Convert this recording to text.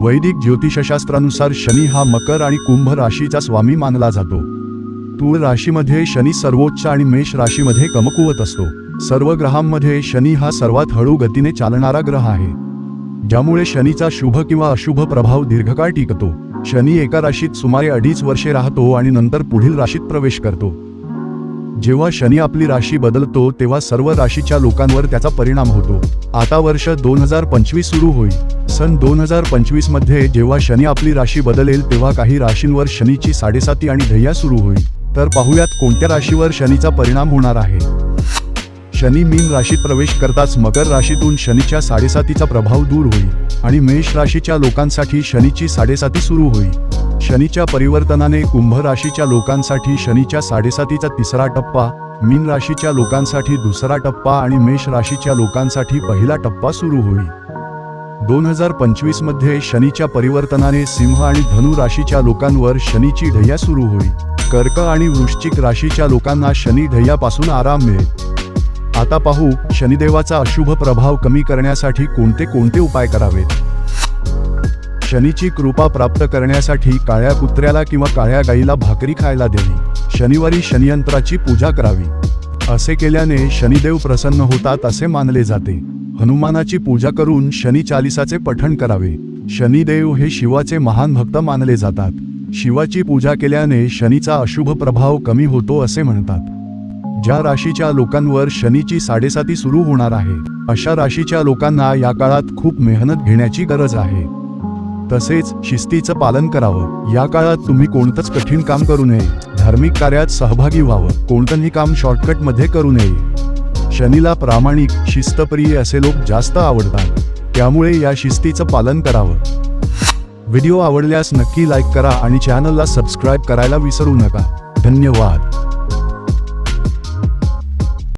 वैदिक ज्योतिषशास्त्रानुसार शनी हा मकर आणि कुंभ राशीचा स्वामी मानला जातो. तूळ राशीमध्ये शनी सर्वोच्च आणि मेष राशीमध्ये कमकुवत असतो. सर्व ग्रहांमध्ये शनी हा सर्वात हळू गतीने चालणारा ग्रह आहे. ज्यामुळे शनीचा शुभ किंवा अशुभ प्रभाव दीर्घकाळ टिकतो. शनी एका राशीत सुमारे अडीच वर्षे राहतो आणि नंतर पुढील राशीत प्रवेश करतो. जेव्हा शनी आपली राशी बदलतो तेव्हा सर्व राशीच्या लोकांवर त्याचा परिणाम होतो. आता वर्ष दोन हजार पंचवीस सुरू होईल. सन दोन हजार पंचवीसमध्ये जेव्हा शनी आपली राशी बदलेल तेव्हा काही राशींवर शनीची साडेसाती आणि ढैया सुरू होईल. तर पाहूयात कोणत्या राशीवर शनीचा परिणाम होणार आहे? शनी मीन राशीत प्रवेश करताच मकर राशीतून शनीच्या साडेसातीचा प्रभाव दूर होईल आणि मेष राशीच्या लोकांसाठी शनीची साडेसाती सुरू होईल. शनीच्या परिवर्तनाने कुंभ राशीच्या लोकांसाठी शनीच्या साडेसातीचा तिसरा टप्पा मीन राशीच्या लोकांसाठी दुसरा टप्पा आणि मेष राशीच्या लोकांसाठी पहिला टप्पा सुरू होईल. दोन हजार पंचवीसमध्ये शनीच्या परिवर्तनाने सिंह आणि धनु राशीच्या लोकांवर शनीची ढय्या सुरू होईल. कर्क आणि वृश्चिक राशीच्या लोकांना शनी ढय्यापासून आराम मिळेल. आता पाहू शनिदेवाचा अशुभ प्रभाव कमी करण्यासाठी कोणते कोणते उपाय करावेत? शनीची कृपा प्राप्त करण्यासाठी काळ्या कुत्र्याला किंवा काळ्या गाईला भाकरी खायला द्यावी शनिवारी शनियंत्राची पूजा करावी. असे केल्याने शनिदेव प्रसन्न होतात असे मानले जाते. हनुमानाची पूजा करून शनी चालिसाचे पठण करावे. शनिदेव हे शिवाचे महान भक्त मानले जातात. शिवाची पूजा केल्याने शनीचा अशुभ प्रभाव कमी होतो असे म्हणतात. ज्या राशीच्या लोकांवर शनीची साडेसाती सुरू होणार आहे अशा राशीच्या लोकांना या काळात खूप मेहनत घेण्याची गरज आहे. तसेच शिस्तीचं पालन करावं. या काळात तुम्ही कोणतंच कठीण काम करू नये. धार्मिक कार्यात सहभागी व्हावं. कोणतंही काम शॉर्टकटमध्ये करू नये. शनीला प्रामाणिक शिस्तप्रिय असे लोक जास्त आवडतात. त्यामुळे या शिस्तीचं पालन करावं. व्हिडिओ आवडल्यास नक्की लाईक करा आणि चॅनलला सबस्क्राईब करायला विसरू नका. धन्यवाद.